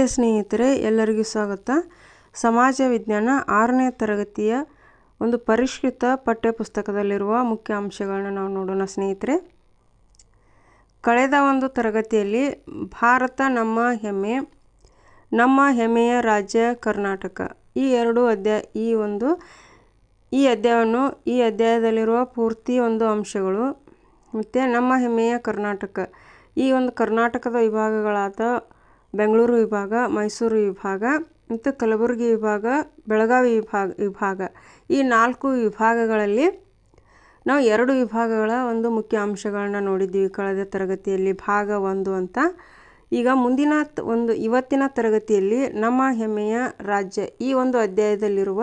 ನಮಸ್ತೆ ಸ್ನೇಹಿತರೆ, ಎಲ್ಲರಿಗೂ ಸ್ವಾಗತ. ಸಮಾಜ ವಿಜ್ಞಾನ ಆರನೇ ತರಗತಿಯ ಒಂದು ಪರಿಷ್ಕೃತ ಪಠ್ಯಪುಸ್ತಕದಲ್ಲಿರುವ ಮುಖ್ಯ ಅಂಶಗಳನ್ನ ನಾವು ನೋಡೋಣ ಸ್ನೇಹಿತರೆ. ಕಳೆದ ಒಂದು ತರಗತಿಯಲ್ಲಿ ಭಾರತ ನಮ್ಮ ಹೆಮ್ಮೆ, ನಮ್ಮ ಹೆಮ್ಮೆಯ ರಾಜ್ಯ ಕರ್ನಾಟಕ. ಈ ಎರಡು ಅಧ್ಯಾಯ ಈ ಒಂದು, ಈ ಅಧ್ಯಾಯವನ್ನು, ಈ ಅಧ್ಯಾಯದಲ್ಲಿರುವ ಪೂರ್ತಿ ಒಂದು ಅಂಶಗಳು, ಮತ್ತು ನಮ್ಮ ಹೆಮ್ಮೆಯ ಕರ್ನಾಟಕ. ಈ ಒಂದು ಕರ್ನಾಟಕದ ವಿಭಾಗಗಳಾದ ಬೆಂಗಳೂರು ವಿಭಾಗ, ಮೈಸೂರು ವಿಭಾಗ ಮತ್ತು ಕಲಬುರಗಿ ವಿಭಾಗ, ಬೆಳಗಾವಿ ವಿಭಾಗ ವಿಭಾಗ. ಈ ನಾಲ್ಕು ವಿಭಾಗಗಳಲ್ಲಿ ನಾವು ಎರಡು ವಿಭಾಗಗಳ ಒಂದು ಮುಖ್ಯ ಅಂಶಗಳನ್ನ ನೋಡಿದ್ದೀವಿ ಕಳೆದ ತರಗತಿಯಲ್ಲಿ. ಭಾಗ ಒಂದು ಅಂತ. ಈಗ ಮುಂದಿನ ಒಂದು, ಇವತ್ತಿನ ತರಗತಿಯಲ್ಲಿ ನಮ್ಮ ಹೆಮ್ಮೆಯ ರಾಜ್ಯ ಈ ಒಂದು ಅಧ್ಯಾಯದಲ್ಲಿರುವ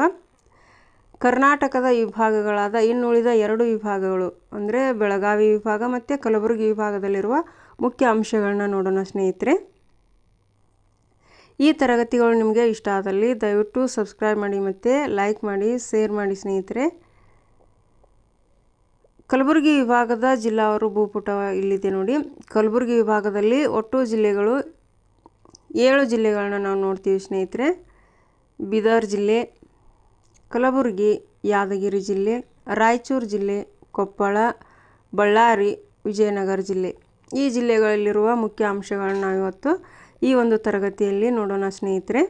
ಕರ್ನಾಟಕದ ವಿಭಾಗಗಳಾದ ಇನ್ನುಳಿದ ಎರಡು ವಿಭಾಗಗಳು ಅಂದರೆ ಬೆಳಗಾವಿ ವಿಭಾಗ ಮತ್ತು ಕಲಬುರಗಿ ವಿಭಾಗದಲ್ಲಿರುವ ಮುಖ್ಯ ಅಂಶಗಳನ್ನ ನೋಡೋಣ ಸ್ನೇಹಿತರೆ. ಈ ತರಗತಿಗಳು ನಿಮಗೆ ಇಷ್ಟ ಆದಲ್ಲಿ ದಯವಿಟ್ಟು ಸಬ್ಸ್ಕ್ರೈಬ್ ಮಾಡಿ ಮತ್ತು ಲೈಕ್ ಮಾಡಿ, ಶೇರ್ ಮಾಡಿ ಸ್ನೇಹಿತರೆ. ಕಲಬುರಗಿ ವಿಭಾಗದ ಜಿಲ್ಲಾವರು ಭೂಪುಟ ಇಲ್ಲಿದೆ ನೋಡಿ. ಕಲಬುರಗಿ ವಿಭಾಗದಲ್ಲಿ ಒಟ್ಟು ಜಿಲ್ಲೆಗಳು ಏಳು ಜಿಲ್ಲೆಗಳನ್ನ ನಾವು ನೋಡ್ತೀವಿ ಸ್ನೇಹಿತರೆ. ಬೀದರ್ ಜಿಲ್ಲೆ, ಕಲಬುರಗಿ, ಯಾದಗಿರಿ ಜಿಲ್ಲೆ, ರಾಯಚೂರು ಜಿಲ್ಲೆ, ಕೊಪ್ಪಳ, ಬಳ್ಳಾರಿ, ವಿಜಯನಗರ ಜಿಲ್ಲೆ. ಈ ಜಿಲ್ಲೆಗಳಲ್ಲಿರುವ ಮುಖ್ಯ ಅಂಶಗಳನ್ನ ನಾವು ಇವತ್ತು ಈ ಒಂದು ತರಗತಿಯಲ್ಲಿ ನೋಡೋಣ ಸ್ನೇಹಿತರೆ.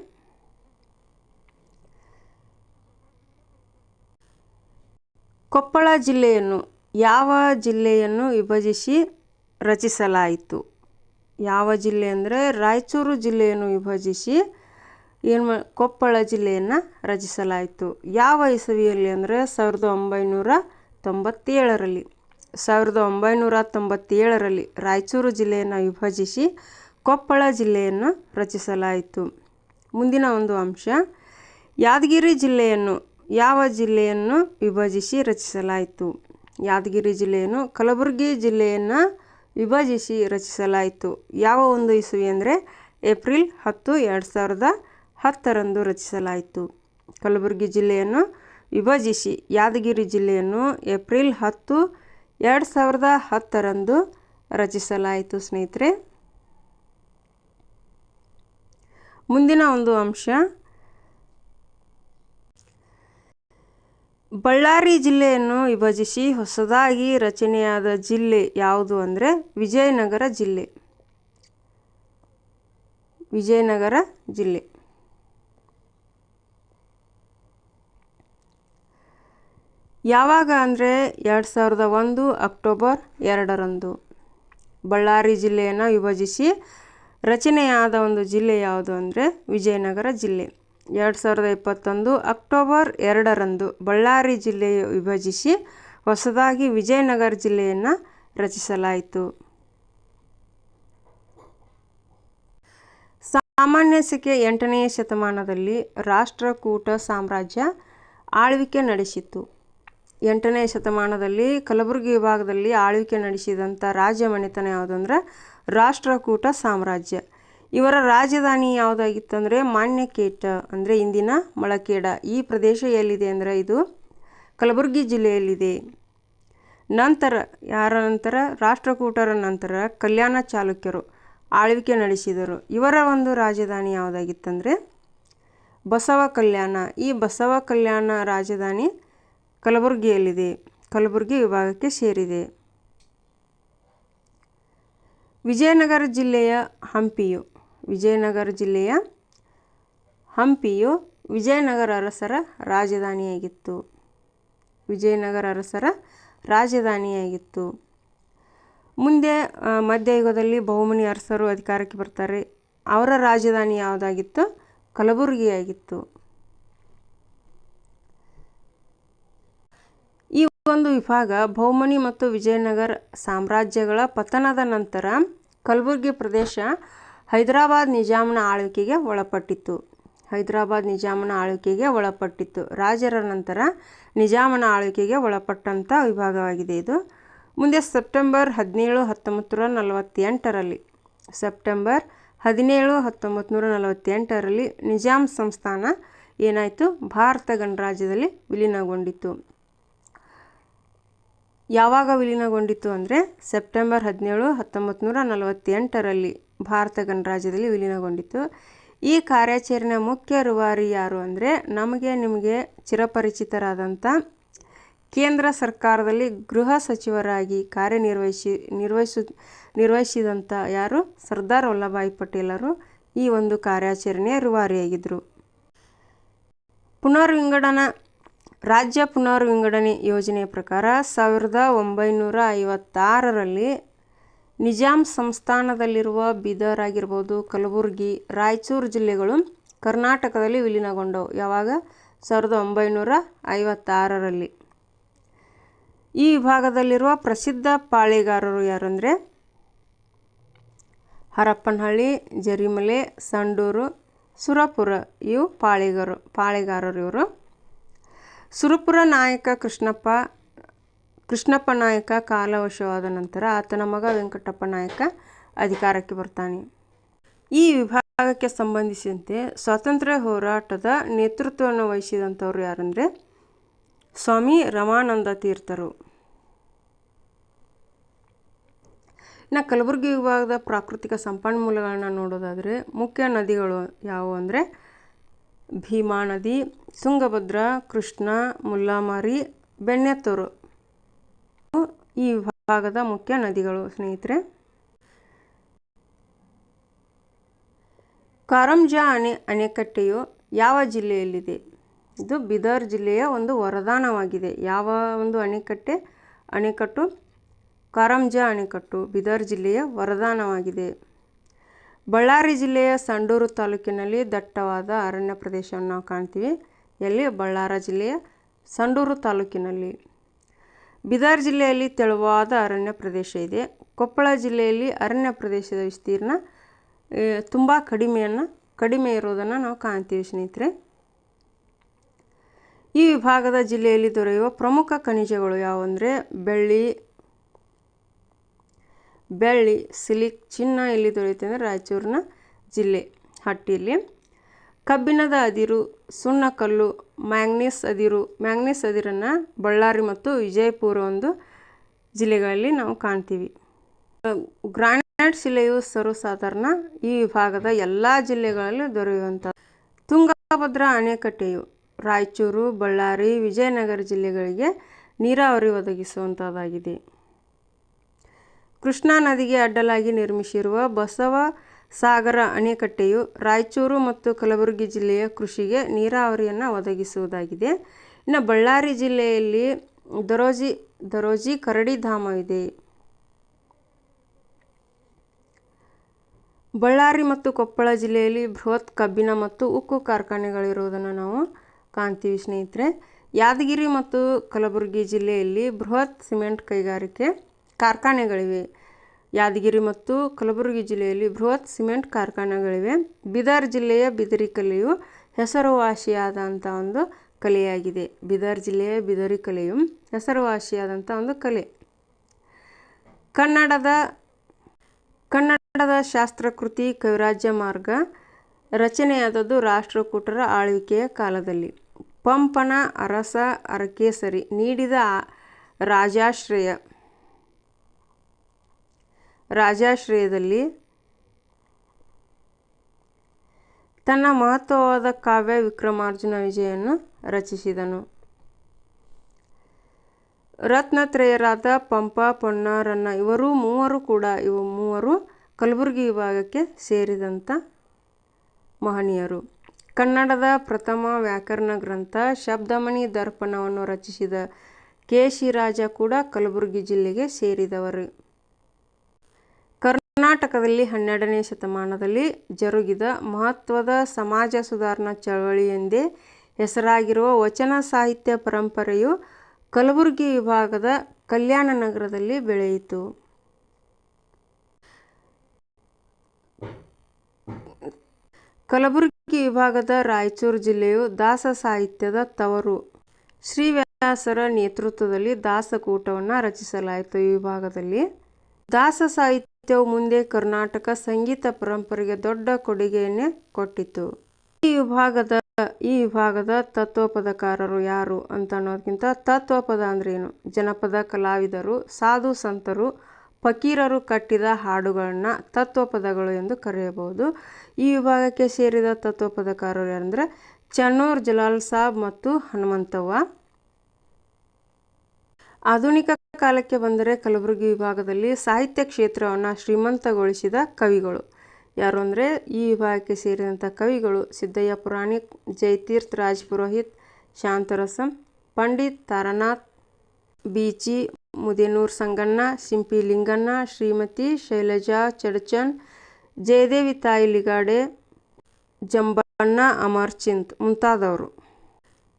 ಕೊಪ್ಪಳ ಜಿಲ್ಲೆಯನ್ನು, ಯಾವ ಜಿಲ್ಲೆಯನ್ನು ವಿಭಜಿಸಿ ರಚಿಸಲಾಯಿತು? ಯಾವ ಜಿಲ್ಲೆ ಅಂದರೆ ರಾಯಚೂರು ಜಿಲ್ಲೆಯನ್ನು ವಿಭಜಿಸಿ ಏನು ಕೊಪ್ಪಳ ಜಿಲ್ಲೆಯನ್ನು ರಚಿಸಲಾಯಿತು. ಯಾವ ಇಸವಿಯಲ್ಲಿ ಅಂದರೆ ಸಾವಿರದ ಒಂಬೈನೂರ ತೊಂಬತ್ತೇಳರಲ್ಲಿ. ಸಾವಿರದ ಒಂಬೈನೂರ ತೊಂಬತ್ತೇಳರಲ್ಲಿ ರಾಯಚೂರು ಜಿಲ್ಲೆಯನ್ನು ವಿಭಜಿಸಿ ಕೊಪ್ಪಳ ಜಿಲ್ಲೆಯನ್ನು ರಚಿಸಲಾಯಿತು. ಮುಂದಿನ ಒಂದು ಅಂಶ, ಯಾದಗಿರಿ ಜಿಲ್ಲೆಯನ್ನು, ಯಾವ ಜಿಲ್ಲೆಯನ್ನು ವಿಭಜಿಸಿ ರಚಿಸಲಾಯಿತು? ಯಾದಗಿರಿ ಜಿಲ್ಲೆಯನ್ನು, ಕಲಬುರಗಿ ಜಿಲ್ಲೆಯನ್ನು ವಿಭಜಿಸಿ ರಚಿಸಲಾಯಿತು. ಯಾವ ಒಂದು ಇಸುವಿ ಅಂದರೆ ಏಪ್ರಿಲ್ ಹತ್ತು, ಎರಡು ಸಾವಿರದ ಹತ್ತರಂದು ರಚಿಸಲಾಯಿತು. ಕಲಬುರಗಿ ಜಿಲ್ಲೆಯನ್ನು ವಿಭಜಿಸಿ, ಯಾದಗಿರಿ ಜಿಲ್ಲೆಯನ್ನು ಏಪ್ರಿಲ್ ಹತ್ತು, ಎರಡು ಸಾವಿರದ ಹತ್ತರಂದು ರಚಿಸಲಾಯಿತು. ಸ್ನೇಹಿತರೆ ಮುಂದಿನ ಒಂದು ಅಂಶ. ಬಳ್ಳಾರಿ ಜಿಲ್ಲೆಯನ್ನು ವಿಭಜಿಸಿ ಹೊಸದಾಗಿ ರಚನೆಯಾದ ಜಿಲ್ಲೆ ಯಾವುದು ಅಂದರೆ ವಿಜಯನಗರ ಜಿಲ್ಲೆ. ವಿಜಯನಗರ ಜಿಲ್ಲೆ. ಯಾವಾಗ ಅಂದರೆ ಎರಡು ಸಾವಿರದ ಒಂದು ಅಕ್ಟೋಬರ್ ಎರಡರಂದು. ಬಳ್ಳಾರಿ ಜಿಲ್ಲೆಯನ್ನು ವಿಭಜಿಸಿ ರಚನೆಯಾದ ಒಂದು ಜಿಲ್ಲೆ ಯಾವುದು ಅಂದರೆ ವಿಜಯನಗರ ಜಿಲ್ಲೆ. ಎರಡು ಸಾವಿರದ ಇಪ್ಪತ್ತೊಂದು ಅಕ್ಟೋಬರ್ ಎರಡರಂದು ಬಳ್ಳಾರಿ ಜಿಲ್ಲೆಯ ವಿಭಜಿಸಿ ಹೊಸದಾಗಿ ವಿಜಯನಗರ ಜಿಲ್ಲೆಯನ್ನು ರಚಿಸಲಾಯಿತು. ಸಾಮಾನ್ಯ ಸಿಕೆ ಎಂಟನೆಯ ಶತಮಾನದಲ್ಲಿ ರಾಷ್ಟ್ರಕೂಟ ಸಾಮ್ರಾಜ್ಯ ಆಳ್ವಿಕೆ ನಡೆಸಿತು ಎಂಟನೇ ಶತಮಾನದಲ್ಲಿ ಕಲಬುರಗಿ ವಿಭಾಗದಲ್ಲಿ ಆಳ್ವಿಕೆ ನಡೆಸಿದಂಥ ರಾಜ್ಯ ಮನೆತನ ಯಾವುದಂದ್ರೆ ರಾಷ್ಟ್ರಕೂಟ ಸಾಮ್ರಾಜ್ಯ. ಇವರ ರಾಜಧಾನಿ ಯಾವುದಾಗಿತ್ತಂದರೆ ಮಾನ್ಯಕೇಟ, ಅಂದರೆ ಇಂದಿನ ಮಳಕೇಡ. ಈ ಪ್ರದೇಶ ಎಲ್ಲಿದೆ ಅಂದರೆ ಇದು ಕಲಬುರಗಿ ಜಿಲ್ಲೆಯಲ್ಲಿದೆ. ನಂತರ, ಯಾರ ನಂತರ? ರಾಷ್ಟ್ರಕೂಟರ ನಂತರ ಕಲ್ಯಾಣ ಚಾಲುಕ್ಯರು ಆಳ್ವಿಕೆ ನಡೆಸಿದರು. ಇವರ ಒಂದು ರಾಜಧಾನಿ ಯಾವುದಾಗಿತ್ತಂದರೆ ಬಸವ ಕಲ್ಯಾಣ. ಈ ಬಸವ ಕಲ್ಯಾಣ ರಾಜಧಾನಿ ಕಲಬುರಗಿಯಲ್ಲಿದೆ. ಕಲಬುರಗಿ ವಿಭಾಗಕ್ಕೆ ಸೇರಿದೆ. ವಿಜಯನಗರ ಜಿಲ್ಲೆಯ ಹಂಪಿಯು, ವಿಜಯನಗರ ಜಿಲ್ಲೆಯ ಹಂಪಿಯು ವಿಜಯನಗರ ಅರಸರ ರಾಜಧಾನಿಯಾಗಿತ್ತು. ವಿಜಯನಗರ ಅರಸರ ರಾಜಧಾನಿಯಾಗಿತ್ತು. ಮುಂದೆ ಮಧ್ಯಯುಗದಲ್ಲಿ ಬಹುಮನಿ ಅರಸರು ಅಧಿಕಾರಕ್ಕೆ ಬರ್ತಾರೆ. ಅವರ ರಾಜಧಾನಿ ಯಾವುದಾಗಿತ್ತು? ಕಲಬುರಗಿಯಾಗಿತ್ತು ಈ ಒಂದು ವಿಭಾಗ ಬಹುಮನಿ ಮತ್ತು ವಿಜಯನಗರ ಸಾಮ್ರಾಜ್ಯಗಳ ಪತನದ ನಂತರ ಕಲಬುರಗಿ ಪ್ರದೇಶ ಹೈದರಾಬಾದ್ ನಿಜಾಮನ ಆಳ್ವಿಕೆಗೆ ಒಳಪಟ್ಟಿತ್ತು. ಹೈದರಾಬಾದ್ ನಿಜಾಮನ ಆಳ್ವಿಕೆಗೆ ಒಳಪಟ್ಟಿತ್ತು. ರಾಜರ ನಂತರ ನಿಜಾಮನ ಆಳ್ವಿಕೆಗೆ ಒಳಪಟ್ಟಂಥ ವಿಭಾಗವಾಗಿದೆ ಇದು. ಮುಂದೆ ಸೆಪ್ಟೆಂಬರ್ ಹದಿನೇಳು ಹತ್ತೊಂಬತ್ತು ನೂರ ನಲವತ್ತೆಂಟರಲ್ಲಿ. ಸೆಪ್ಟೆಂಬರ್ ಹದಿನೇಳು ಹತ್ತೊಂಬತ್ತು ನೂರ ನಲವತ್ತೆಂಟರಲ್ಲಿ ನಿಜಾಮ್ ಸಂಸ್ಥಾನ ಏನಾಯಿತು? ಭಾರತ ಗಣರಾಜ್ಯದಲ್ಲಿ ವಿಲೀನಗೊಂಡಿತು ಯಾವಾಗ ವಿಲೀನಗೊಂಡಿತು ಅಂದರೆ ಸೆಪ್ಟೆಂಬರ್ ಹದಿನೇಳು ಹತ್ತೊಂಬತ್ತು ನೂರ ನಲವತ್ತೆಂಟರಲ್ಲಿ ಭಾರತ ಗಣರಾಜ್ಯದಲ್ಲಿ ವಿಲೀನಗೊಂಡಿತ್ತು. ಈ ಕಾರ್ಯಾಚರಣೆಯ ಮುಖ್ಯ ರೂವಾರಿ ಯಾರು ಅಂದರೆ ನಮಗೆ ನಿಮಗೆ ಚಿರಪರಿಚಿತರಾದಂಥ ಕೇಂದ್ರ ಸರ್ಕಾರದಲ್ಲಿ ಗೃಹ ಸಚಿವರಾಗಿ ಕಾರ್ಯನಿರ್ವಹಿಸಿ ನಿರ್ವಹಿಸು ನಿರ್ವಹಿಸಿದಂಥ ಯಾರು? ಸರ್ದಾರ್ ವಲ್ಲಭಾಯಿ ಪಟೇಲರು ಈ ಒಂದು ಕಾರ್ಯಾಚರಣೆಯ ರೂವಾರಿಯಾಗಿದ್ದರು ಪುನರ್ವಿಂಗಡನಾ ರಾಜ್ಯ ಪುನರ್ವಿಂಗಡಣೆ ಯೋಜನೆಯ ಪ್ರಕಾರ ಸಾವಿರದ ಒಂಬೈನೂರ ಐವತ್ತಾರರಲ್ಲಿ ನಿಜಾಂ ಸಂಸ್ಥಾನದಲ್ಲಿರುವ ಬೀದರ್ ಆಗಿರ್ಬೋದು, ಕಲಬುರಗಿ, ರಾಯಚೂರು ಜಿಲ್ಲೆಗಳು ಕರ್ನಾಟಕದಲ್ಲಿ ವಿಲೀನಗೊಂಡವು. ಯಾವಾಗ? ಸಾವಿರದ ಒಂಬೈನೂರ ಐವತ್ತಾರರಲ್ಲಿ. ಈ ವಿಭಾಗದಲ್ಲಿರುವ ಪ್ರಸಿದ್ಧ ಪಾಳೆಗಾರರು ಯಾರಂದರೆ? ಹರಪ್ಪನಹಳ್ಳಿ, ಜರಿಮಲೆ, ಸಂಡೂರು, ಸುರಪುರ ಇವು ಪಾಳೆಗಾರರು ಪಾಳೆಗಾರರು ಇವರು. ಸುರಪುರ ನಾಯಕ ಕೃಷ್ಣಪ್ಪ ಕೃಷ್ಣಪ್ಪ ನಾಯಕ ಕಾಲವಶವಾದ ನಂತರ ಆತನ ಮಗ ವೆಂಕಟಪ್ಪ ನಾಯಕ ಅಧಿಕಾರಕ್ಕೆ ಬರ್ತಾನೆ. ಈ ವಿಭಾಗಕ್ಕೆ ಸಂಬಂಧಿಸಿದಂತೆ ಸ್ವಾತಂತ್ರ್ಯ ಹೋರಾಟದ ನೇತೃತ್ವವನ್ನು ವಹಿಸಿದಂಥವ್ರು ಯಾರಂದರೆ ಸ್ವಾಮಿ ರಮಾನಂದ ತೀರ್ಥರು. ಇನ್ನು ಕಲಬುರಗಿ ವಿಭಾಗದ ಪ್ರಾಕೃತಿಕ ಸಂಪನ್ಮೂಲಗಳನ್ನ ನೋಡೋದಾದರೆ ಮುಖ್ಯ ನದಿಗಳು ಯಾವುವು ಅಂದರೆ ಭೀಮಾ ನದಿ, ತುಂಗಭದ್ರಾ, ಕೃಷ್ಣ ಮುಲ್ಲಾಮಾರಿ ಬೆಣ್ಣೆತ್ತೂರು. ಈ ವಿಭಾಗದ ಮುಖ್ಯ ನದಿಗಳು ಸ್ನೇಹಿತರೆ. ಕಾರಂಜಾ ಅಣೆ, ಅಣೆಕಟ್ಟೆಯು ಯಾವ ಜಿಲ್ಲೆಯಲ್ಲಿದೆ? ಇದು ಬೀದರ್ ಜಿಲ್ಲೆಯ ಒಂದು ವರದಾನವಾಗಿದೆ. ಯಾವ ಒಂದು ಅಣೆಕಟ್ಟೆ? ಅಣೆಕಟ್ಟು ಕಾರಂಜಾ ಅಣೆಕಟ್ಟು ಬೀದರ್ ಜಿಲ್ಲೆಯ ವರದಾನವಾಗಿದೆ. ಬಳ್ಳಾರಿ ಜಿಲ್ಲೆಯ ಸಂಡೂರು ತಾಲೂಕಿನಲ್ಲಿ ದಟ್ಟವಾದ ಅರಣ್ಯ ಪ್ರದೇಶವನ್ನು ನಾವು ಕಾಣ್ತೀವಿ. ಎಲ್ಲಿ? ಬಳ್ಳಾರ ಜಿಲ್ಲೆಯ ಸಂಡೂರು ತಾಲೂಕಿನಲ್ಲಿ. ಬೀದರ್ ಜಿಲ್ಲೆಯಲ್ಲಿ ತೆಳುವಾದ ಅರಣ್ಯ ಪ್ರದೇಶ ಇದೆ. ಕೊಪ್ಪಳ ಜಿಲ್ಲೆಯಲ್ಲಿ ಅರಣ್ಯ ಪ್ರದೇಶದ ವಿಸ್ತೀರ್ಣ ತುಂಬ ಕಡಿಮೆಯನ್ನು, ಕಡಿಮೆ ಇರೋದನ್ನು ನಾವು ಕಾಣ್ತೀವಿ ಸ್ನೇಹಿತರೆ. ಈ ವಿಭಾಗದ ಜಿಲ್ಲೆಯಲ್ಲಿ ದೊರೆಯುವ ಪ್ರಮುಖ ಖನಿಜಗಳು ಯಾವುವಂದರೆ ಬೆಳ್ಳಿ ಬೆಳ್ಳಿ, ಸಿಲಿಕ್ ಚಿನ್ನ ಎಲ್ಲಿ ದೊರೆಯುತ್ತೆ ಅಂದರೆ ರಾಯಚೂರಿನ ಜಿಲ್ಲೆ ಹಟ್ಟಿಯಲ್ಲಿ. ಕಬ್ಬಿಣದ ಅದಿರು ಸುಣ್ಣಕಲ್ಲು ಮ್ಯಾಂಗ್ನೀಸ್ ಅದಿರು, ಮ್ಯಾಂಗ್ನೀಸ್ ಅದಿರನ್ನು ಬಳ್ಳಾರಿ ಮತ್ತು ವಿಜಯಪುರ ಒಂದು ಜಿಲ್ಲೆಗಳಲ್ಲಿ ನಾವು ಕಾಣ್ತೀವಿ. ಗ್ರಾನೈಟ್ ಶಿಲೆಯು ಸರ್ವಸಾಧಾರಣ ಈ ವಿಭಾಗದ ಎಲ್ಲ ಜಿಲ್ಲೆಗಳಲ್ಲಿ ದೊರೆಯುವಂಥ ತುಂಗಭದ್ರಾ ಅಣೆಕಟ್ಟೆಯು ರಾಯಚೂರು, ಬಳ್ಳಾರಿ, ವಿಜಯನಗರ ಜಿಲ್ಲೆಗಳಿಗೆ ನೀರಾವರಿ ಒದಗಿಸುವಂಥದ್ದಾಗಿದೆ. ಕೃಷ್ಣಾ ನದಿಗೆ ಅಡ್ಡಲಾಗಿ ನಿರ್ಮಿಸಿರುವ ಬಸವ ಸಾಗರ ಅಣೆಕಟ್ಟೆಯು ರಾಯಚೂರು ಮತ್ತು ಕಲಬುರಗಿ ಜಿಲ್ಲೆಯ ಕೃಷಿಗೆ ನೀರಾವರಿಯನ್ನು ಒದಗಿಸುವುದಾಗಿದೆ. ಇನ್ನು ಬಳ್ಳಾರಿ ಜಿಲ್ಲೆಯಲ್ಲಿ ದರೋಜಿ ದರೋಜಿ ಕರಡಿ ಧಾಮವಿದೆ ಬಳ್ಳಾರಿ ಮತ್ತು ಕೊಪ್ಪಳ ಜಿಲ್ಲೆಯಲ್ಲಿ ಬೃಹತ್ ಕಬ್ಬಿನ ಮತ್ತು ಉಕ್ಕು ಕಾರ್ಖಾನೆಗಳಿರುವುದನ್ನು ನಾವು ಕಾಣ್ತೀವಿ ಸ್ನೇಹಿತರೆ. ಯಾದಗಿರಿ ಮತ್ತು ಕಲಬುರಗಿ ಜಿಲ್ಲೆಯಲ್ಲಿ ಬೃಹತ್ ಸಿಮೆಂಟ್ ಕೈಗಾರಿಕೆ ಕಾರ್ಖಾನೆಗಳಿವೆ. ಯಾದಗಿರಿ ಮತ್ತು ಕಲಬುರಗಿ ಜಿಲ್ಲೆಯಲ್ಲಿ ಬೃಹತ್ ಸಿಮೆಂಟ್ ಕಾರ್ಖಾನೆಗಳಿವೆ. ಬೀದರ್ ಜಿಲ್ಲೆಯ ಬಿದರಿ ಕಲೆಯು ಹೆಸರುವಾಸಿಯಾದಂಥ ಒಂದು ಕಲೆಯಾಗಿದೆ. ಬೀದರ್ ಜಿಲ್ಲೆಯ ಬಿದರಿ ಕಲೆಯು ಹೆಸರುವಾಸಿಯಾದಂಥ ಒಂದು ಕಲೆ. ಕನ್ನಡದ ಕನ್ನಡದ ಶಾಸ್ತ್ರಕೃತಿ ಕವಿರಾಜ್ಯ ಮಾರ್ಗ ರಚನೆಯಾದದ್ದು ರಾಷ್ಟ್ರಕೂಟರ ಆಳ್ವಿಕೆಯ ಕಾಲದಲ್ಲಿ. ಪಂಪನ ಅರಸ ಅರಕೇಸರಿ ನೀಡಿದ ರಾಜಾಶ್ರಯ ರಾಜಾಶ್ರಯದಲ್ಲಿ ತನ್ನ ಮಹತ್ವವಾದ ಕಾವ್ಯ ವಿಕ್ರಮಾರ್ಜುನ ವಿಜಯನ್ನು ರಚಿಸಿದನು. ರತ್ನತ್ರಯರಾದ ಪಂಪ ಪೊನ್ನಾರನ್ನ ಇವರು ಮೂವರು ಕೂಡ ಇವು ಮೂವರು ಕಲಬುರಗಿ ವಿಭಾಗಕ್ಕೆ ಸೇರಿದಂಥ ಮಹನೀಯರು. ಕನ್ನಡದ ಪ್ರಥಮ ವ್ಯಾಕರಣ ಗ್ರಂಥ ಶಬ್ದಮಣಿ ದರ್ಪಣವನ್ನು ರಚಿಸಿದ ಕೆ ಶಿರಾಜ ಕೂಡ ಕಲಬುರಗಿ ಜಿಲ್ಲೆಗೆ ಸೇರಿದವರು. ಕರ್ನಾಟಕದಲ್ಲಿ ಹನ್ನೆರಡನೇ ಶತಮಾನದಲ್ಲಿ ಜರುಗಿದ ಮಹತ್ವದ ಸಮಾಜ ಸುಧಾರಣಾ ಚಳವಳಿ ಎಂದೇ ಹೆಸರಾಗಿರುವ ವಚನ ಸಾಹಿತ್ಯ ಪರಂಪರೆಯು ಕಲಬುರಗಿ ವಿಭಾಗದ ಕಲ್ಯಾಣ ನಗರದಲ್ಲಿ ಬೆಳೆಯಿತು. ಕಲಬುರಗಿ ವಿಭಾಗದ ರಾಯಚೂರು ಜಿಲ್ಲೆಯು ದಾಸ ಸಾಹಿತ್ಯದ ತವರು. ಶ್ರೀವ್ಯಾಸರ ನೇತೃತ್ವದಲ್ಲಿ ದಾಸಕೂಟವನ್ನು ರಚಿಸಲಾಯಿತು ಈ ವಿಭಾಗದಲ್ಲಿ. ದಾಸ ಸಾಹಿತ್ಯವು ಮುಂದೆ ಕರ್ನಾಟಕ ಸಂಗೀತ ಪರಂಪರೆಗೆ ದೊಡ್ಡ ಕೊಡುಗೆಯನ್ನೇ ಕೊಟ್ಟಿತು. ಈ ವಿಭಾಗದ ಈ ವಿಭಾಗದ ತತ್ವಪದಕಾರರು ಯಾರು ಅಂತ ಅನ್ನೋದಕ್ಕಿಂತ ತತ್ವಪದ ಅಂದ್ರೆ ಏನು ಜನಪದ ಕಲಾವಿದರು, ಸಾಧು ಸಂತರು, ಫಕೀರರು ಕಟ್ಟಿದ ಹಾಡುಗಳನ್ನು ತತ್ವಪದಗಳು ಎಂದು ಕರೆಯಬಹುದು. ಈ ವಿಭಾಗಕ್ಕೆ ಸೇರಿದ ತತ್ವಪದಕಾರರು ಯಾರಂದರೆ ಚನ್ನೂರ್ ಜಲಾಲ್ ಸಾಬ್ ಮತ್ತು ಹನುಮಂತವ್ವ. ಆಧುನಿಕ ಕಾಲಕ್ಕೆ ಬಂದರೆ ಕಲಬುರಗಿ ವಿಭಾಗದಲ್ಲಿ ಸಾಹಿತ್ಯ ಕ್ಷೇತ್ರವನ್ನು ಶ್ರೀಮಂತಗೊಳಿಸಿದ ಕವಿಗಳು. ಯಾರು ಅಂದರೆ, ಈ ವಿಭಾಗಕ್ಕೆ ಸೇರಿದಂಥ ಕವಿಗಳು ಸಿದ್ದಯ್ಯ ಪುರಾಣಿಕ್, ಜಯತೀರ್ಥ ರಾಜ್ ಪುರೋಹಿತ್ ಶಾಂತರಸಂ, ಪಂಡಿತ್ ತಾರನಾಥ್ ಬೀಚಿ ಮುದೇನೂರ್ ಸಂಗಣ್ಣ, ಸಿಂಪಿ ಲಿಂಗಣ್ಣ, ಶ್ರೀಮತಿ ಶೈಲಜಾ ಚಡಚನ್ ಜಯದೇವಿ ತಾಯಿ ಲಿಗಾಡೆ, ಜಂಬಣ್ಣ ಅಮರ್ಚಿಂತ್ ಮುಂತಾದವರು.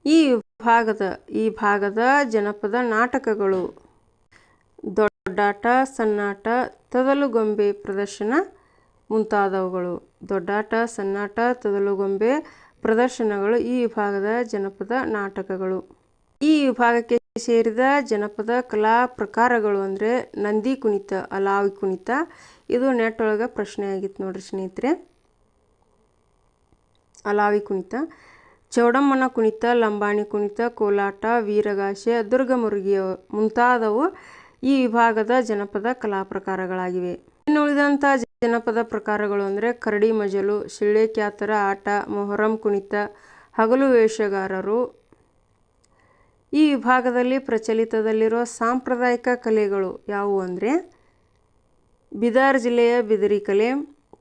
ಈ ವಿಭಾಗದ, ಈ ಭಾಗದ ಜನಪದ ನಾಟಕಗಳು ದೊಡ್ಡಾಟ ಸಣ್ಣಾಟ ತೊದಲುಗೊಂಬೆ ಪ್ರದರ್ಶನ ಮುಂತಾದವುಗಳು. ದೊಡ್ಡಾಟ ಸಣ್ಣಾಟ ತೊದಲುಗೊಂಬೆ ಪ್ರದರ್ಶನಗಳು ಈ ವಿಭಾಗದ ಜನಪದ ನಾಟಕಗಳು. ಈ ವಿಭಾಗಕ್ಕೆ ಸೇರಿದ ಜನಪದ ಕಲಾ ಪ್ರಕಾರಗಳು ಅಂದರೆ ನಂದಿ ಕುಣಿತ, ಅಲಾವಿ ಕುಣಿತ. ಇದು ನೆಟ್ ಒಳಗೆ ಪ್ರಶ್ನೆ ಆಗಿತ್ತು ನೋಡ್ರಿ ಸ್ನೇಹಿತರೆ. ಅಲಾವಿ ಕುಣಿತ, ಚೌಡಮ್ಮನ ಕುಣಿತ, ಲಂಬಾಣಿ ಕುಣಿತ, ಕೋಲಾಟ, ವೀರಗಾಸೆ, ದುರ್ಗಮುರುಗಿಯ ಮುಂತಾದವು ಈ ವಿಭಾಗದ ಜನಪದ ಕಲಾ ಪ್ರಕಾರಗಳಾಗಿವೆ. ಇನ್ನು ಉಳಿದಂಥ ಜನಪದ ಪ್ರಕಾರಗಳು ಅಂದರೆ ಕರಡಿ ಮಜಲು, ಶಿಳ್ಳೆ ಕ್ಯಾತರ, ಆಟ, ಮೊಹರಂ ಕುಣಿತ, ಹಗಲು ವೇಷಗಾರರು. ಈ ವಿಭಾಗದಲ್ಲಿ ಪ್ರಚಲಿತದಲ್ಲಿರುವ ಸಾಂಪ್ರದಾಯಿಕ ಕಲೆಗಳು ಯಾವುವು ಅಂದರೆ ಬಿದಾರ್ ಜಿಲ್ಲೆಯ ಬಿದಿರಿ ಕಲೆ,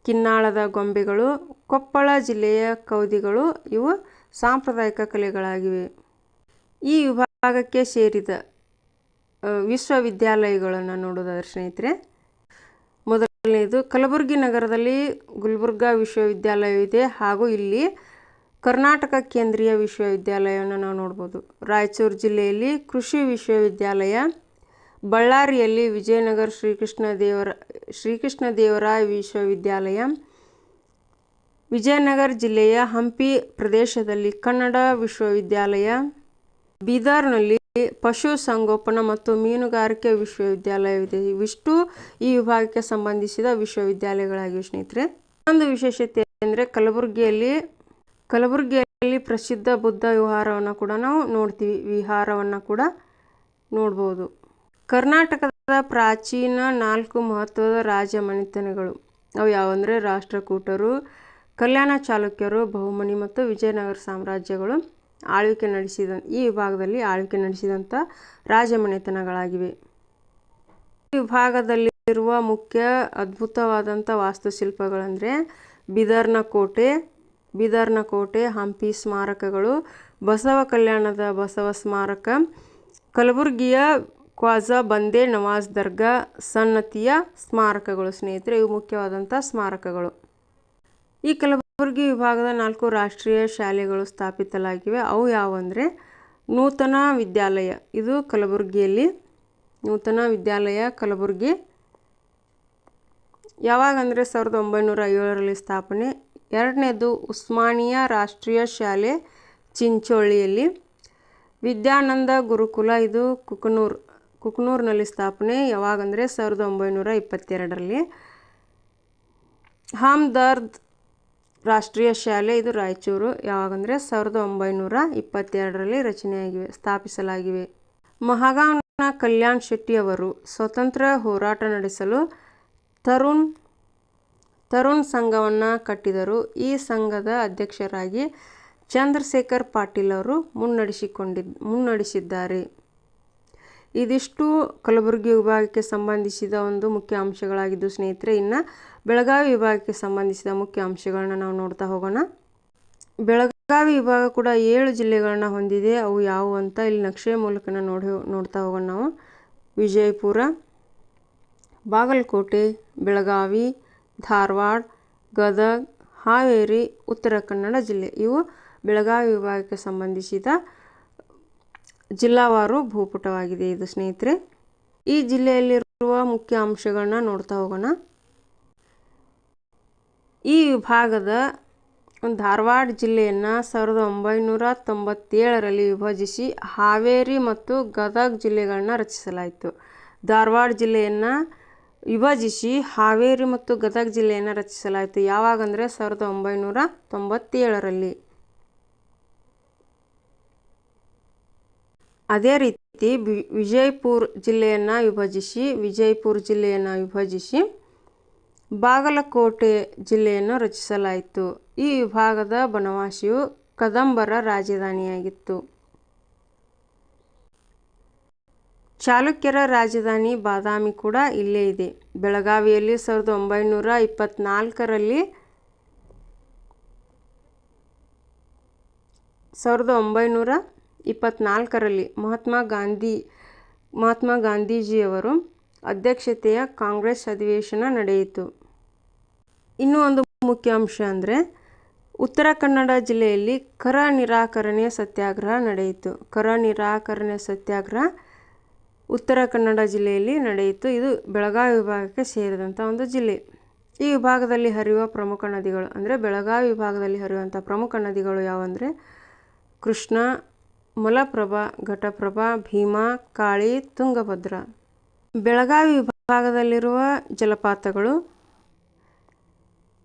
ಕಿನ್ನಾಳದ ಗೊಂಬೆಗಳು, ಕೊಪ್ಪಳ ಜಿಲ್ಲೆಯ ಕೌದಿಗಳು, ಇವು ಸಾಂಪ್ರದಾಯಿಕ ಕಲೆಗಳಾಗಿವೆ. ಈ ವಿಭಾಗಕ್ಕೆ ಸೇರಿದ ವಿಶ್ವವಿದ್ಯಾಲಯಗಳನ್ನು ನೋಡೋದಾದ್ರೆ ಸ್ನೇಹಿತರೆ, ಮೊದಲನೇದು ಕಲಬುರಗಿ ನಗರದಲ್ಲಿ ಗುಲ್ಬರ್ಗಾ ವಿಶ್ವವಿದ್ಯಾಲಯವಿದೆ ಹಾಗೂ ಇಲ್ಲಿ ಕರ್ನಾಟಕ ಕೇಂದ್ರೀಯ ವಿಶ್ವವಿದ್ಯಾಲಯವನ್ನು ನಾವು ನೋಡ್ಬೋದು. ರಾಯಚೂರು ಜಿಲ್ಲೆಯಲ್ಲಿ ಕೃಷಿ ವಿಶ್ವವಿದ್ಯಾಲಯ, ಬಳ್ಳಾರಿಯಲ್ಲಿ ವಿಜಯನಗರ ಶ್ರೀಕೃಷ್ಣ ದೇವರ, ಶ್ರೀಕೃಷ್ಣ ದೇವರಾಯ ವಿಶ್ವವಿದ್ಯಾಲಯ, ವಿಜಯನಗರ ಜಿಲ್ಲೆಯ ಹಂಪಿ ಪ್ರದೇಶದಲ್ಲಿ ಕನ್ನಡ ವಿಶ್ವವಿದ್ಯಾಲಯ, ಬೀದರ್ನಲ್ಲಿ ಪಶು ಸಂಗೋಪನಾ ಮತ್ತು ಮೀನುಗಾರಿಕೆ ವಿಶ್ವವಿದ್ಯಾಲಯವಿದೆ. ಇವಿಷ್ಟು ಈ ವಿಭಾಗಕ್ಕೆ ಸಂಬಂಧಿಸಿದ ವಿಶ್ವವಿದ್ಯಾಲಯಗಳಾಗಿವೆ ಸ್ನೇಹಿತರೆ. ಒಂದು ವಿಶೇಷತೆ ಅಂದರೆ ಕಲಬುರಗಿಯಲ್ಲಿ ಕಲಬುರಗಿಯಲ್ಲಿ ಪ್ರಸಿದ್ಧ ಬುದ್ಧ ವಿಹಾರವನ್ನು ಕೂಡ ನಾವು ನೋಡ್ತೀವಿ. ವಿಹಾರವನ್ನು ಕೂಡ ನೋಡ್ಬೋದು. ಕರ್ನಾಟಕದ ಪ್ರಾಚೀನ ನಾಲ್ಕು ಮಹತ್ವದ ರಾಜಮನೆತನಗಳು. ಅವು ಯಾವಂದರೆ ರಾಷ್ಟ್ರಕೂಟರು, ಕಲ್ಯಾಣ ಚಾಲುಕ್ಯರು, ಬಹುಮನಿ ಮತ್ತು ವಿಜಯನಗರ ಸಾಮ್ರಾಜ್ಯಗಳು. ಆಳ್ವಿಕೆ ನಡೆಸಿದ ಈ ವಿಭಾಗದಲ್ಲಿ ಆಳ್ವಿಕೆ ನಡೆಸಿದಂಥ ರಾಜಮನೆತನಗಳಾಗಿವೆ. ಈ ವಿಭಾಗದಲ್ಲಿರುವ ಮುಖ್ಯ ಅದ್ಭುತವಾದಂಥ ವಾಸ್ತುಶಿಲ್ಪಗಳಂದರೆ ಬಿದರ್ನ ಕೋಟೆ ಬಿದರ್ನ ಕೋಟೆ ಹಂಪಿ ಸ್ಮಾರಕಗಳು, ಬಸವ ಕಲ್ಯಾಣದ ಬಸವ ಸ್ಮಾರಕ, ಕಲಬುರಗಿಯ ಕ್ವಾಜಾ ಬಂದೆ ನವಾಜ್ ದರ್ಗಾ ಸನ್ನತಿಯ ಸ್ಮಾರಕಗಳು ಸ್ನೇಹಿತರೆ, ಇವು ಮುಖ್ಯವಾದಂಥ ಸ್ಮಾರಕಗಳು. ಈ ಕಲಬುರಗಿ ವಿಭಾಗದ ನಾಲ್ಕು ರಾಷ್ಟ್ರೀಯ ಶಾಲೆಗಳು ಸ್ಥಾಪಿತಲಾಗಿವೆ. ಅವು ಯಾವಂದರೆ ನೂತನ ವಿದ್ಯಾಲಯ. ಇದು ಕಲಬುರಗಿಯಲ್ಲಿ. ನೂತನ ವಿದ್ಯಾಲಯ ಕಲಬುರಗಿ. ಯಾವಾಗ ಅಂದರೆ ಸಾವಿರದ ಒಂಬೈನೂರ ಏಳರಲ್ಲಿ ಸ್ಥಾಪನೆ. ಎರಡನೇದು ಉಸ್ಮಾನಿಯಾ ರಾಷ್ಟ್ರೀಯ ಶಾಲೆ ಚಿಂಚೋಳಿಯಲ್ಲಿ. ವಿದ್ಯಾನಂದ ಗುರುಕುಲ ಇದು ಕುಕನೂರ್. ಕುಕನೂರಿನಲ್ಲಿ ಸ್ಥಾಪನೆ ಯಾವಾಗಂದರೆ ಸಾವಿರದ ಒಂಬೈನೂರ ಇಪ್ಪತ್ತೆರಡರಲ್ಲಿ. ಹಾಮ್ದರ್ದ್ ರಾಷ್ಟ್ರೀಯ ಶಾಲೆ ಇದು ರಾಯಚೂರು. ಯಾವಾಗಂದರೆ ಸಾವಿರದ ಒಂಬೈನೂರ ಇಪ್ಪತ್ತೆರಡರಲ್ಲಿ ರಚನೆಯಾಗಿವೆ, ಸ್ಥಾಪಿಸಲಾಗಿವೆ. ಮಹಾಗಾಂವ್ನ ಕಲ್ಯಾಣ್ ಶೆಟ್ಟಿಯವರು ಸ್ವತಂತ್ರ ಹೋರಾಟ ನಡೆಸಲು ತರುಣ್ ತರುಣ್ ಸಂಘವನ್ನು ಕಟ್ಟಿದರು. ಈ ಸಂಘದ ಅಧ್ಯಕ್ಷರಾಗಿ ಚಂದ್ರಶೇಖರ್ ಪಾಟೀಲ್ ಅವರು ಮುನ್ನಡೆಸಿಕೊಂಡಿದ್, ಮುನ್ನಡೆಸಿದ್ದಾರೆ. ಇದಿಷ್ಟು ಕಲಬುರಗಿ ವಿಭಾಗಕ್ಕೆ ಸಂಬಂಧಿಸಿದ ಒಂದು ಮುಖ್ಯ ಅಂಶಗಳಾಗಿದ್ದು, ಸ್ನೇಹಿತರೆ, ಇನ್ನು ಬೆಳಗಾವಿ ವಿಭಾಗಕ್ಕೆ ಸಂಬಂಧಿಸಿದ ಮುಖ್ಯ ಅಂಶಗಳನ್ನ ನಾವು ನೋಡ್ತಾ ಹೋಗೋಣ. ಬೆಳಗಾವಿ ವಿಭಾಗ ಕೂಡ ಏಳು ಜಿಲ್ಲೆಗಳನ್ನ ಹೊಂದಿದೆ. ಅವು ಯಾವುವು ಅಂತ ಇಲ್ಲಿ ನಕ್ಷೆ ಮೂಲಕ ನೋಡಿ ನೋಡ್ತಾ ಹೋಗೋಣ ನಾವು. ವಿಜಯಪುರ, ಬಾಗಲಕೋಟೆ, ಬೆಳಗಾವಿ, ಧಾರವಾಡ, ಗದಗ, ಹಾವೇರಿ, ಉತ್ತರ ಕನ್ನಡ ಜಿಲ್ಲೆ. ಇವು ಬೆಳಗಾವಿ ವಿಭಾಗಕ್ಕೆ ಸಂಬಂಧಿಸಿದ ಜಿಲ್ಲಾವಾರು ಭೂಪುಟವಾಗಿದೆ ಇದು ಸ್ನೇಹಿತರೆ. ಈ ಜಿಲ್ಲೆಯಲ್ಲಿರುವ ಮುಖ್ಯ ಅಂಶಗಳನ್ನ ನೋಡ್ತಾ ಹೋಗೋಣ. ಈ ವಿಭಾಗದ ಧಾರವಾಡ ಜಿಲ್ಲೆಯನ್ನು ಸಾವಿರದ ಒಂಬೈನೂರ ತೊಂಬತ್ತೇಳರಲ್ಲಿ ವಿಭಜಿಸಿ ಹಾವೇರಿ ಮತ್ತು ಗದಗ ಜಿಲ್ಲೆಗಳನ್ನ ರಚಿಸಲಾಯಿತು. ಧಾರವಾಡ ಜಿಲ್ಲೆಯನ್ನು ವಿಭಜಿಸಿ ಹಾವೇರಿ ಮತ್ತು ಗದಗ ಜಿಲ್ಲೆಯನ್ನು ರಚಿಸಲಾಯಿತು. ಯಾವಾಗಂದರೆ ಸಾವಿರದ ಒಂಬೈನೂರ ತೊಂಬತ್ತೇಳರಲ್ಲಿ. ಅದೇ ರೀತಿ ವಿಜಯಪುರ ಜಿಲ್ಲೆಯನ್ನು ವಿಭಜಿಸಿ, ವಿಜಯಪುರ ಜಿಲ್ಲೆಯನ್ನು ವಿಭಜಿಸಿ ಬಾಗಲಕೋಟೆ ಜಿಲ್ಲೆಯನ್ನು ರಚಿಸಲಾಯಿತು. ಈ ವಿಭಾಗದ ಬನವಾಸಿಯು ಕದಂಬರ ರಾಜಧಾನಿಯಾಗಿತ್ತು. ಚಾಲುಕ್ಯರ ರಾಜಧಾನಿ ಬಾದಾಮಿ ಕೂಡ ಇಲ್ಲೇ ಇದೆ. ಬೆಳಗಾವಿಯಲ್ಲಿ ಸಾವಿರದ ಒಂಬೈನೂರ ಇಪ್ಪತ್ತ್ನಾಲ್ಕರಲ್ಲಿ ಸಾವಿರದ ಒಂಬೈನೂರ ಇಪ್ಪತ್ತ್ನಾಲ್ಕರಲ್ಲಿ ಮಹಾತ್ಮ ಗಾಂಧಿ, ಮಹಾತ್ಮ ಗಾಂಧೀಜಿಯವರು ಅಧ್ಯಕ್ಷತೆಯ ಕಾಂಗ್ರೆಸ್ ಅಧಿವೇಶನ ನಡೆಯಿತು. ಇನ್ನೂ ಒಂದು ಮುಖ್ಯ ಅಂಶ ಅಂದರೆ, ಉತ್ತರ ಕನ್ನಡ ಜಿಲ್ಲೆಯಲ್ಲಿ ಕರ ನಿರಾಕರಣೆ ಸತ್ಯಾಗ್ರಹ ನಡೆಯಿತು. ಕರ ನಿರಾಕರಣೆ ಸತ್ಯಾಗ್ರಹ ಉತ್ತರ ಕನ್ನಡ ಜಿಲ್ಲೆಯಲ್ಲಿ ನಡೆಯಿತು. ಇದು ಬೆಳಗಾವಿ ವಿಭಾಗಕ್ಕೆ ಸೇರಿದಂಥ ಒಂದು ಜಿಲ್ಲೆ. ಈ ವಿಭಾಗದಲ್ಲಿ ಹರಿಯುವ ಪ್ರಮುಖ ನದಿಗಳು ಅಂದರೆ, ಬೆಳಗಾವಿ ವಿಭಾಗದಲ್ಲಿ ಹರಿಯುವಂಥ ಪ್ರಮುಖ ನದಿಗಳು ಯಾವಂದರೆ ಕೃಷ್ಣ, ಮಲಪ್ರಭಾ, ಘಟಪ್ರಭಾ, ಭೀಮಾ, ಕಾಳಿ, ತುಂಗಭದ್ರಾ. ಬೆಳಗಾವಿ ವಿಭಾಗದಲ್ಲಿರುವ ಜಲಪಾತಗಳು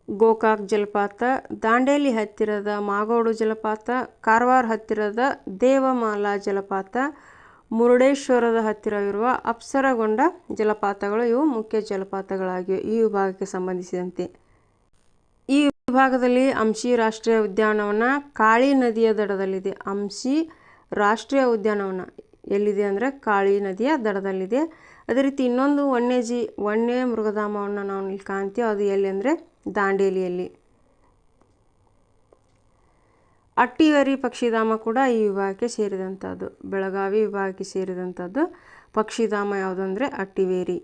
ಗೋಕಾಕ್ ಜಲಪಾತ, ದಾಂಡೇಲಿ ಹತ್ತಿರದ ಮಾಗೋಡು ಜಲಪಾತ, ಕಾರವಾರ ಹತ್ತಿರದ ದೇವಮಾಲಾ ಜಲಪಾತ, ಮುರುಡೇಶ್ವರದ ಹತ್ತಿರವಿರುವ ಅಪ್ಸರಗೊಂಡ ಜಲಪಾತಗಳು ಇವು ಮುಖ್ಯ ಜಲಪಾತಗಳಾಗಿವೆ. ಈ ವಿಭಾಗಕ್ಕೆ ಸಂಬಂಧಿಸಿದಂತೆ ಈ ವಿಭಾಗದಲ್ಲಿ ಅಂಶಿ ರಾಷ್ಟ್ರೀಯ ಉದ್ಯಾನವನ ಕಾಳಿ ನದಿಯ ದಡದಲ್ಲಿದೆ. ಅಂಶಿ ರಾಷ್ಟ್ರೀಯ ಉದ್ಯಾನವನ ಎಲ್ಲಿದೆ ಅಂದರೆ ಕಾಳಿ ನದಿಯ ದಡದಲ್ಲಿದೆ. ಅದೇ ರೀತಿ ಇನ್ನೊಂದು ವನ್ಯಜೀ ವನ್ಯ ಮೃಗಧಾಮವನ್ನು ನಾವು ಇಲ್ಲಿ ಕಾಣ್ತೀವಿ. ಅದು ಎಲ್ಲಿ ಅಂದರೆ ದಾಂಡೇಲಿಯಲ್ಲಿ. ಅಟ್ಟಿವೇರಿ ಪಕ್ಷಿಧಾಮ ಕೂಡ ಈ ವಿಭಾಗಕ್ಕೆ ಸೇರಿದಂಥದ್ದು. ಬೆಳಗಾವಿ ವಿಭಾಗಕ್ಕೆ ಸೇರಿದಂಥದ್ದು ಪಕ್ಷಿಧಾಮ ಯಾವುದು ಅಂದರೆ ಅಟ್ಟಿವೇರಿ.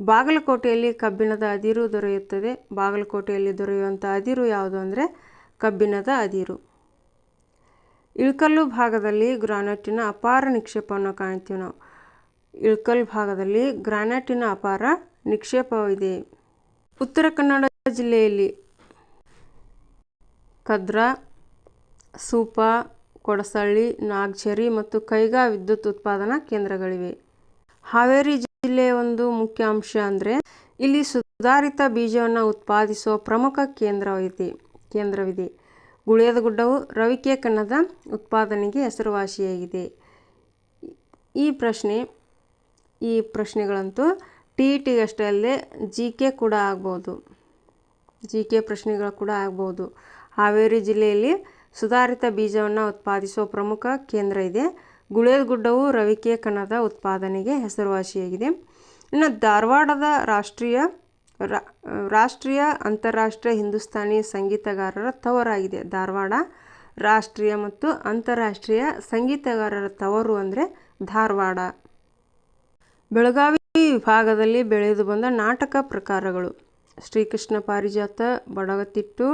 ಬಾಗಲಕೋಟೆಯಲ್ಲಿ ಕಬ್ಬಿಣದ ಅದಿರು ದೊರೆಯುತ್ತದೆ. ಬಾಗಲಕೋಟೆಯಲ್ಲಿ ದೊರೆಯುವಂಥ ಅದಿರು ಯಾವುದು ಅಂದರೆ ಕಬ್ಬಿಣದ ಅದಿರು. ಇಳ್ಕಲ್ಲು ಭಾಗದಲ್ಲಿ ಗ್ರಾನೈಟಿನ ಅಪಾರ ನಿಕ್ಷೇಪವನ್ನು ಕಾಣ್ತೀವಿ ನಾವು. ಇಳ್ಕಲ್ ಭಾಗದಲ್ಲಿ ಗ್ರಾನೈಟಿನ ಅಪಾರ ನಿಕ್ಷೇಪವಿದೆ. ಉತ್ತರ ಕನ್ನಡ ಜಿಲ್ಲೆಯಲ್ಲಿ ಕದ್ರಾ, ಸೂಪ, ಕೊಡಸಳ್ಳಿ ನಾಗ್ಝರಿ ಮತ್ತು ಕೈಗಾ ವಿದ್ಯುತ್ ಉತ್ಪಾದನಾ ಕೇಂದ್ರಗಳಿವೆ. ಹಾವೇರಿ ಜಿಲ್ಲೆಯ ಒಂದು ಮುಖ್ಯ ಅಂಶ ಅಂದರೆ, ಇಲ್ಲಿ ಸುಧಾರಿತ ಬೀಜವನ್ನು ಉತ್ಪಾದಿಸುವ ಪ್ರಮುಖ ಕೇಂದ್ರವಿದೆ ಕೇಂದ್ರವಿದೆ. ಗುಳಿಯದ ಗುಡ್ಡವು ರವಿಕೆ ಕಣ್ಣದ ಉತ್ಪಾದನೆಗೆ ಹೆಸರುವಾಸಿಯಾಗಿದೆ. ಈ ಪ್ರಶ್ನೆ, ಈ ಪ್ರಶ್ನೆಗಳಂತೂ ಟಿ ಇ ಟಿಗಷ್ಟೇ ಅಲ್ಲದೆ ಜಿ ಕೆ ಕೂಡ ಆಗ್ಬೋದು. ಜಿ ಕೆ ಪ್ರಶ್ನೆಗಳು ಕೂಡ ಆಗ್ಬೋದು. ಹಾವೇರಿ ಜಿಲ್ಲೆಯಲ್ಲಿ ಸುಧಾರಿತ ಬೀಜವನ್ನು ಉತ್ಪಾದಿಸುವ ಪ್ರಮುಖ ಕೇಂದ್ರ ಇದೆ. ಗುಳೇದ ಗುಡ್ಡವು ರವಿಕೆ ಕಣದ ಉತ್ಪಾದನೆಗೆ ಹೆಸರುವಾಸಿಯಾಗಿದೆ. ಇನ್ನು ಧಾರವಾಡದ ರಾಷ್ಟ್ರೀಯ ರಾಷ್ಟ್ರೀಯ ಅಂತಾರಾಷ್ಟ್ರೀಯ ಹಿಂದೂಸ್ತಾನಿ ಸಂಗೀತಗಾರರ ತವರಾಗಿದೆ ಧಾರವಾಡ ರಾಷ್ಟ್ರೀಯ ಮತ್ತು ಅಂತಾರಾಷ್ಟ್ರೀಯ ಸಂಗೀತಗಾರರ ತವರು ಅಂದರೆ ಧಾರವಾಡ. ಬೆಳಗಾವಿ ವಿಭಾಗದಲ್ಲಿ ಬೆಳೆದು ಬಂದ ನಾಟಕ ಪ್ರಕಾರಗಳು. ಶ್ರೀಕೃಷ್ಣ ಪಾರಿಜಾತ, ಬಡಗತಿಟ್ಟು,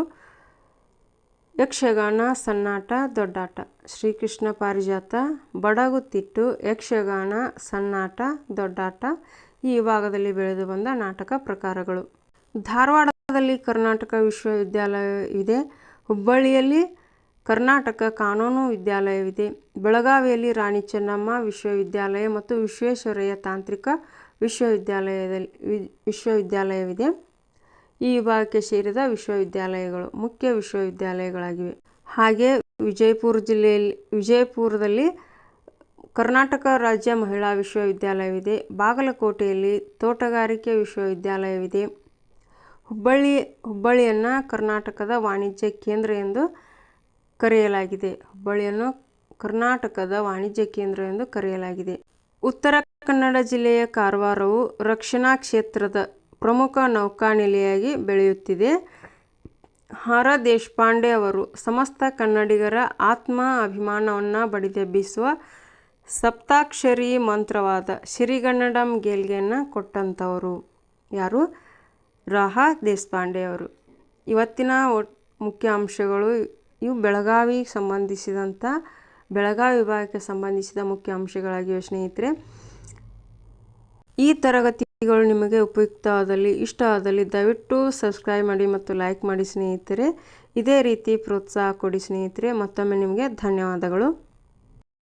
ಯಕ್ಷಗಾನ, ಸನ್ನಾಟ, ದೊಡ್ಡಾಟ. ಶ್ರೀಕೃಷ್ಣ ಪಾರಿಜಾತ, ಬಡಗುತಿಟ್ಟು, ಯಕ್ಷಗಾನ, ಸನ್ನಾಟ, ದೊಡ್ಡಾಟ ಈ ವಿಭಾಗದಲ್ಲಿ ಬೆಳೆದು ಬಂದ ನಾಟಕ ಪ್ರಕಾರಗಳು. ಧಾರವಾಡದಲ್ಲಿ ಕರ್ನಾಟಕ ವಿಶ್ವವಿದ್ಯಾಲಯವಿದೆ ಹುಬ್ಬಳ್ಳಿಯಲ್ಲಿ ಕರ್ನಾಟಕ ಕಾನೂನು ವಿದ್ಯಾಲಯವಿದೆ. ಬೆಳಗಾವಿಯಲ್ಲಿ ರಾಣಿ ಚೆನ್ನಮ್ಮ ವಿಶ್ವವಿದ್ಯಾಲಯ ಮತ್ತು ವಿಶ್ವೇಶ್ವರಯ್ಯ ತಾಂತ್ರಿಕ ವಿಶ್ವವಿದ್ಯಾಲಯದಲ್ಲಿ ವಿಶ್ವವಿದ್ಯಾಲಯವಿದೆ. ಈ ವಿಭಾಗಕ್ಕೆ ಸೇರಿದ ವಿಶ್ವವಿದ್ಯಾಲಯಗಳು ಮುಖ್ಯ ವಿಶ್ವವಿದ್ಯಾಲಯಗಳಾಗಿವೆ. ಹಾಗೆ ವಿಜಯಪುರ ಜಿಲ್ಲೆಯಲ್ಲಿ, ವಿಜಯಪುರದಲ್ಲಿ ಕರ್ನಾಟಕ ರಾಜ್ಯ ಮಹಿಳಾ ವಿಶ್ವವಿದ್ಯಾಲಯವಿದೆ. ಬಾಗಲಕೋಟೆಯಲ್ಲಿ ತೋಟಗಾರಿಕೆ ವಿಶ್ವವಿದ್ಯಾಲಯವಿದೆ. ಹುಬ್ಬಳ್ಳಿ, ಹುಬ್ಬಳ್ಳಿಯನ್ನು ಕರ್ನಾಟಕದ ವಾಣಿಜ್ಯ ಕೇಂದ್ರ ಎಂದು ಕರೆಯಲಾಗಿದೆ. ಹುಬ್ಬಳ್ಳಿಯನ್ನು ಕರ್ನಾಟಕದ ವಾಣಿಜ್ಯ ಕೇಂದ್ರ ಎಂದು ಕರೆಯಲಾಗಿದೆ. ಉತ್ತರ ಕನ್ನಡ ಜಿಲ್ಲೆಯ ಕಾರವಾರವು ರಕ್ಷಣಾ ಕ್ಷೇತ್ರದ ಪ್ರಮುಖ ನೌಕಾನೆಲೆಯಾಗಿ ಬೆಳೆಯುತ್ತಿದೆ. ಹಾರ ದೇಶಪಾಂಡೆ ಅವರು ಸಮಸ್ತ ಕನ್ನಡಿಗರ ಆತ್ಮ ಅಭಿಮಾನವನ್ನು ಬಡಿದೆಬ್ಬಿಸುವ ಸಪ್ತಾಕ್ಷರಿ ಮಂತ್ರವಾದ ಶ್ರೀಗನ್ನಡಂ ಗೇಲ್ಗೆಯನ್ನು ಕೊಟ್ಟಂಥವರು ಯಾರು? ರಾಹ ದೇಶಪಾಂಡೆ ಅವರು. ಇವತ್ತಿನ ಮುಖ್ಯ ಅಂಶಗಳು ಇವು ಬೆಳಗಾವಿಗೆ ಸಂಬಂಧಿಸಿದಂಥ ಬೆಳಗಾವಿ ವಿಭಾಗಕ್ಕೆ ಸಂಬಂಧಿಸಿದ ಮುಖ್ಯ ಅಂಶಗಳಾಗಿವೆ ಸ್ನೇಹಿತರೆ. ಈ ತರಗತಿಗಳು ನಿಮಗೆ ಉಪಯುಕ್ತವಾದಲ್ಲಿ, ಇಷ್ಟವಾದಲ್ಲಿ ದಯವಿಟ್ಟು ಸಬ್ಸ್ಕ್ರೈಬ್ ಮಾಡಿ ಮತ್ತು ಲೈಕ್ ಮಾಡಿ, ಸ್ನೇಹಿತರೆ. ಇದೇ ರೀತಿ ಪ್ರೋತ್ಸಾಹ ಕೊಡಿ, ಸ್ನೇಹಿತರೆ. ಮತ್ತೊಮ್ಮೆ ನಿಮಗೆ ಧನ್ಯವಾದಗಳು.